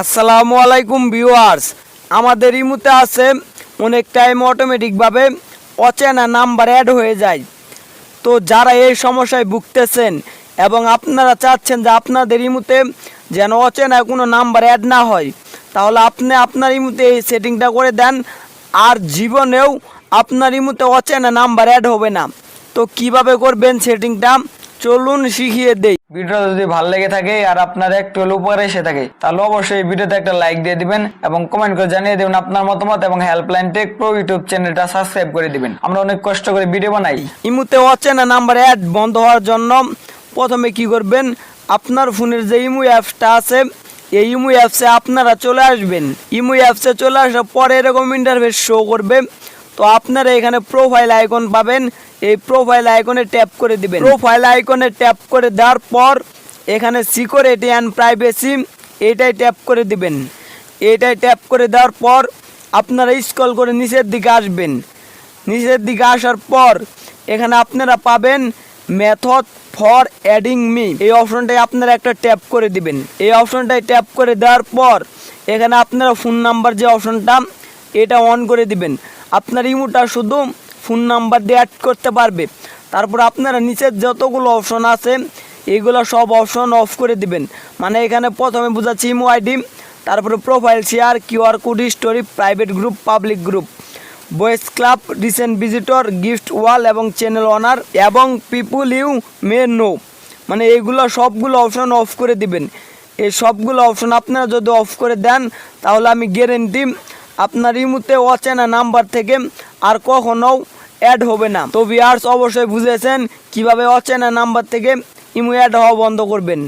আসসালামু আলাইকুম ভিউয়ার্স। আমাদের ইমুতে আছে অনেক টাইম অটোমেটিকভাবে অচেনা নাম্বার অ্যাড হয়ে যায়। তো যারা এই সমস্যায় ভুগতেছেন এবং আপনারা চাচ্ছেন যে আপনাদের ইমুতে যেন অচেনা কোনো নাম্বার অ্যাড না হয়, তাহলে আপনি আপনার ইমুতে এই সেটিংটা করে দেন। আর জীবনেও আপনার ইমুতে অচেনা নাম্বার অ্যাড হবে না। তো কীভাবে করবেন সেটিংটা চলুন শিখিয়ে দেই। ভিডিওটা যদি ভালো লেগে থাকে আর আপনার একটু হলে উপকারে এসে থাকে তাহলে অবশ্যই ভিডিওতে একটা লাইক দিয়ে দিবেন এবং কমেন্ট করে জানিয়ে দেবেন আপনার মতামত এবং হেল্পলাইন টেক প্রো ইউটিউব চ্যানেলটা সাবস্ক্রাইব করে দিবেন। আমরা অনেক কষ্ট করে ভিডিও বানাই। ইমুতে অচেনা নাম্বার অ্যাড বন্ধ হওয়ার জন্য প্রথমে কি করবেন আপনার ফোনের যে ইমু অ্যাপসটা আছে এই ইমু অ্যাপসে আপনারা চলে আসবেন। ইমু অ্যাপসে চলে আসার পরে এরকম ইন্টারফেস শো করবে। তো আপনারা এখানে প্রোফাইল আইকন পাবেন। এই প্রোফাইল আইকনে ট্যাপ করে দিবেন। প্রোফাইল আইকনে ট্যাপ করে দেওয়ার পর এখানে সিকিউরিটি অ্যান্ড প্রাইভেসি এটাই ট্যাপ করে দিবেন। এটাই ট্যাপ করে দেওয়ার পর আপনারা স্ক্রল করে নিচের দিকে আসবেন। নিচের দিকে আসার পর এখানে আপনারা পাবেন মেথড ফর অ্যাডিং মি এই অপশনটাই আপনারা একটা ট্যাপ করে দিবেন। এই অপশনটাই ট্যাপ করে দেওয়ার পর এখানে আপনারা ফোন নাম্বার যে অপশনটা এটা অন করে দিবেন। আপনার ইমোটা শুধু ফোন নাম্বার দিয়ে অ্যাড করতে পারবে। তারপর আপনারা নিচের যতগুলো অপশন আছে, এগুলো সব অপশন অফ করে দিবেন। মানে এখানে প্রথমে বোঝাচ্ছি ইমো আইডি, তারপরে profile share QR code story private group public group voice club recent visitor gift wall এবং চ্যানেল অনার এবং পিপুল ইউ মে নো মানে এইগুলো সবগুলো অপশন অফ করে দিবেন। এই সবগুলো অপশন আপনারা যদি অফ করে দেন, তাহলে আমি গ্যারেন্টি আপনার ইমুতে অচেনা নাম্বার থেকে আর কখনও অ্যাড হবে না। তো ভিয়ার্স অবশ্যই বুঝেছেন কীভাবে অচেনা নাম্বার থেকে ইমু অ্যাড হওয়া বন্ধ করবেন।